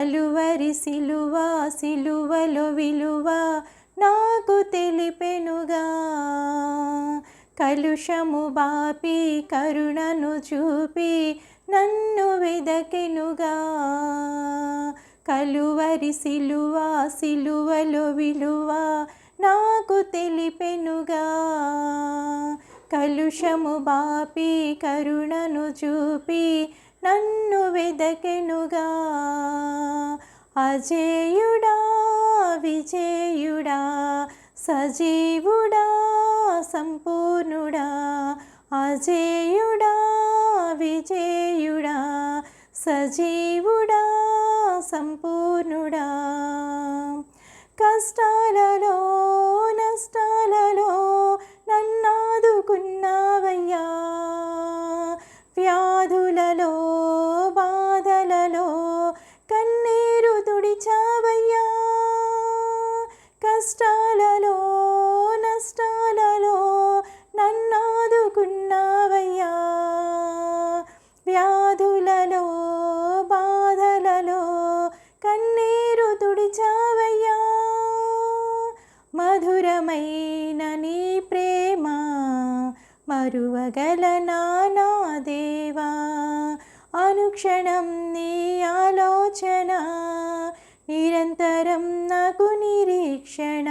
కలువరి సిలువ సిలువలో విలువ నాకు తెలిపెనుగా. కలుషము బాపి కరుణను చూపి నన్ను వెదకెనుగా. కలువరి సిలువ సిలువలో విలువ నాకు తెలిపెనుగా. కలుషము బాపి కరుణను చూపి నన్ను వెదకెనుగా. అజేయుడా విజేయుడా సజీవుడా సంపూర్ణుడా అజేయుడా విజేయుడా సజీవుడా సంపూర్ణుడా. కష్టాలలో కష్టాలలో నష్టాలలో నన్నాదుకున్నావయ్యా. వ్యాధులలో బాధలలో కన్నీరు తుడిచావయ్యా. మధురమైన నీ ప్రేమ మరువగలనా నా దేవా. అనుక్షణం నీ ఆలోచన నిరంతరం నాకు నిరీక్షణ.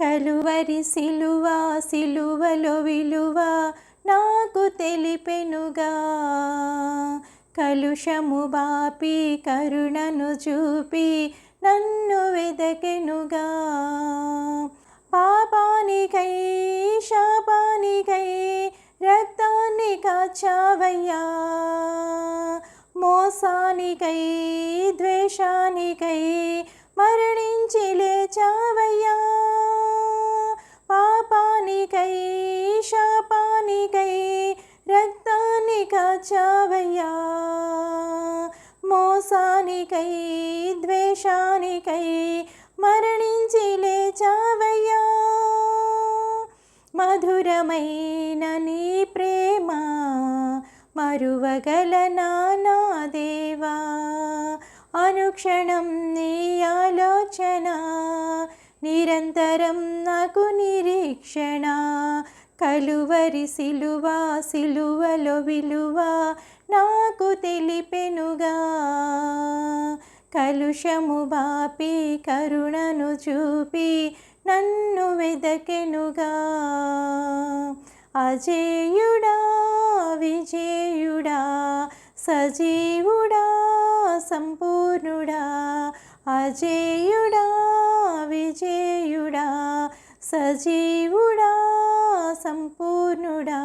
కలువరి సిలువ సిలువలో విలువ నాకు తెలిపెనుగా. కలుషము బాపి కరుణను చూపి నన్ను వెదకెనుగా. పాపానికై శాపానికై రక్తాన్ని కాచావయ్యా. మోసానికై ద్వేషానికై మరణించి లేచావయ్యా. పాపానికై శాపానికై రక్తాన్ని కాచావయ్యా. మోసానికై ద్వేషానికై మరణించి లేచావయ్యా. మధురమైన నీ ప్రేమ మరువగలనా నా దేవా అనుక్షణం నీ ఆలోచన నిరంతరం నాకు నిరీక్షణ కలువరి సిలువ సిలువలో విలువ నాకు తెలిపెనుగా కలుషము బాపి కరుణను చూపి నన్ను వెదకెనుగా అజేయుడా విజయ సజీవుడా సంపూర్ణుడా అజేయుడా విజేయుడా సజీవుడా సంపూర్ణుడా.